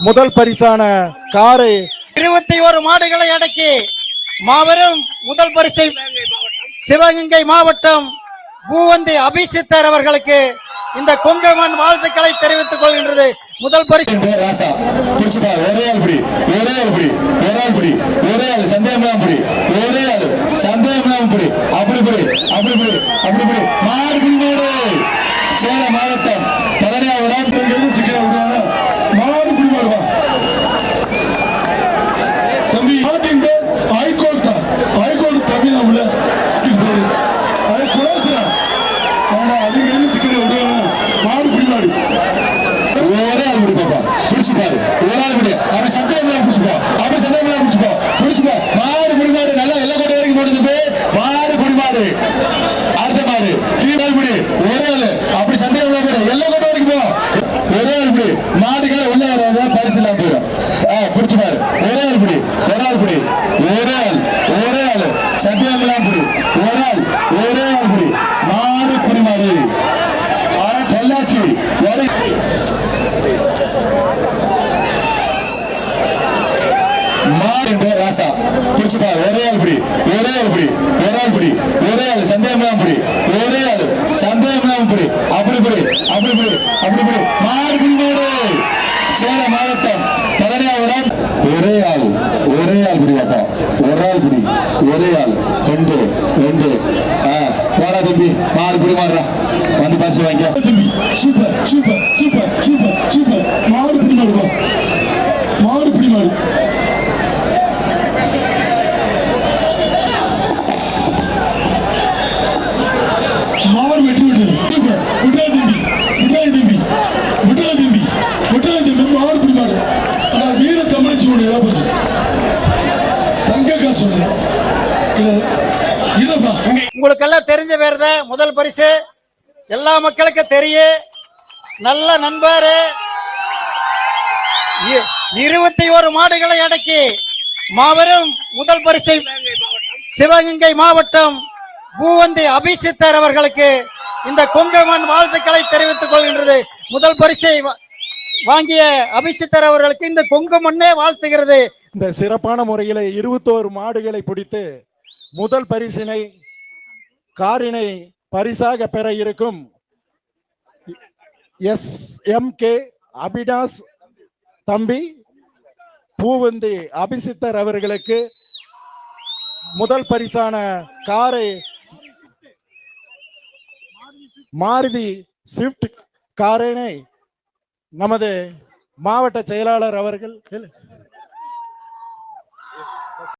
முதல் பரிசான காரை இருபத்தி ஒரு மாடுகளை அடக்கி மாபெரும் முதல் பரிசை சிவகங்கை மாவட்டம் பூவந்தி அபிஷித்தர் அவர்களுக்கு இந்த கொங்கமன் வாழ்த்துக்களை தெரிவித்துக் கொள்கின்றது. முதல் பரிசு. ராசா. புடிச்சுப்பா ஒரே ஆள் பிடி ஒரே ஆள் பிடி ஒரே ஆள் பிடி ஒரே ஆள் சந்தேகம் இல்லாம பிடி ஒரே ஆள் சந்தேகம் இல்லாம பிடி அப்படி பிடி அப்படி பிடி அப்படி பிடி. மாடு பிடிமாடு சேலம் மாவட்டம் பதினாயிரம் சிக்கன விடுவாங்க மாடு பிடிமாடுவா தம்பி நாட்டின் பேர் ஹைகோர்ட் தான் ஹைகோர்ட் தமிழ்நாடுல பேரு குலாசரா ஆனா அதுங்க என்ன சிக்கன விடுவாங்க மாடு பிடிமாடு ஒரே ஆள் பிடி பாப்பா பிடிச்சு பாரு ஒரு ஆள் பிடி அவன் சந்தேகம் இல்லாம பிடிச்சுப்பா அவன் சந்தேகம் இல்லாம பிடிச்சுப்பா பிடிச்சுப்பா மாடு பிடி மாடு நல்லா எல்லா கோட்டை வரைக்கும் போனது போய் மாடு பிடி மாடு அடுத்த மாடு கீழ் பிடி ஒரே ஆளு. அப்படி சந்தேகம் இல்லாம பிடி எல்லா வரைக்கும் போ. ஒரே ஆள் பிடி மாடுகளை உள்ள வராத? பரிசு இல்லாம போயிடும் பிடிச்சு பாரு. ஒரே ஆள் பிடி. ஒரு ஆள் பிடி. ஒரே ஆள். ஒரே ஆள். சந்தேகம் இல்லாம பிடி. ஒரு ஆள். ஒரே ஆள் பிடி. மாடு பிடி மாடு சொல்லாச்சு. ஒரே மாடு ராசா. பிடிச்சுப்பா ஒரே ஆள் பிடி. ஒரே ஆள் பிடி. ஒரே ஆள் பிடி ஒரே ஆள் சந்தேகம் இல்லாம பிடி ஒரே ஆள் சந்தேகம் இல்லாம பிடி அப்படி பிடி அப்படி பிடி அப்படி பிடி மாடு பிடிமாடு சேலம் மாவட்டம் பதினாயிரம் ஒரே ஆள் ஒரே ஆள் பிடி வாப்பா ஒரு ஆள் பிடி ஒரே ஆள் ரெண்டு ரெண்டு ஆ போடா ஆறு மாடு பிடி வந்து பரிசு வாங்கிக்க. தம்பி super super super super super மாடு பிடி மாடுப்பா மாடு பிடி மாடு. மாடு வெட்டி விட்டது சூப்பர் விட்ரா தம்பி விட்ரா தம்பி விட்ரா தம்பி விட்ரா தம்பி மாடு பிடி மாடு. ஆனா வீர தமிழ்ச்சி ஒண்ணு ஏதா போச்சு. தங்க காசு இல்லை இங்க உங்களுக்கெல்லாம் தெரிஞ்ச பேர் தான் முதல் பரிசு. எல்லா மக்களுக்கும் தெரியும். நல்ல நண்பர். இ- இருபத்தி ஒரு மாடுகளை அடக்கி மாபெரும் முதல் பரிசை சிவகங்கை மாவட்டம் பூவந்தி அபிஷித்தர் அவர்களுக்கு இந்த கொங்கமன் வாழ்த்துக்களை தெரிவித்துக் கொள்கின்றது. முதல் பரிசை வா- வாங்கிய அபிஷித்தர் அவர்களுக்கு இந்த கொங்கமண்ணே வாழ்த்துகிறது. இந்த சிறப்பான முறையில் இருபத்தோரு மாடுகளை பிடித்து முதல் பரிசினை காரினை பரிசாக பெற இருக்கும். எஸ் எம் கே அபிடாஸ் தம்பி பூவந்தி அபிசித்தர் அவர்களுக்கு முதல் பரிசான காரை மாருதி ஸ்விஃப்ட் காரினை நமது மாவட்ட செயலாளர் அவர்கள்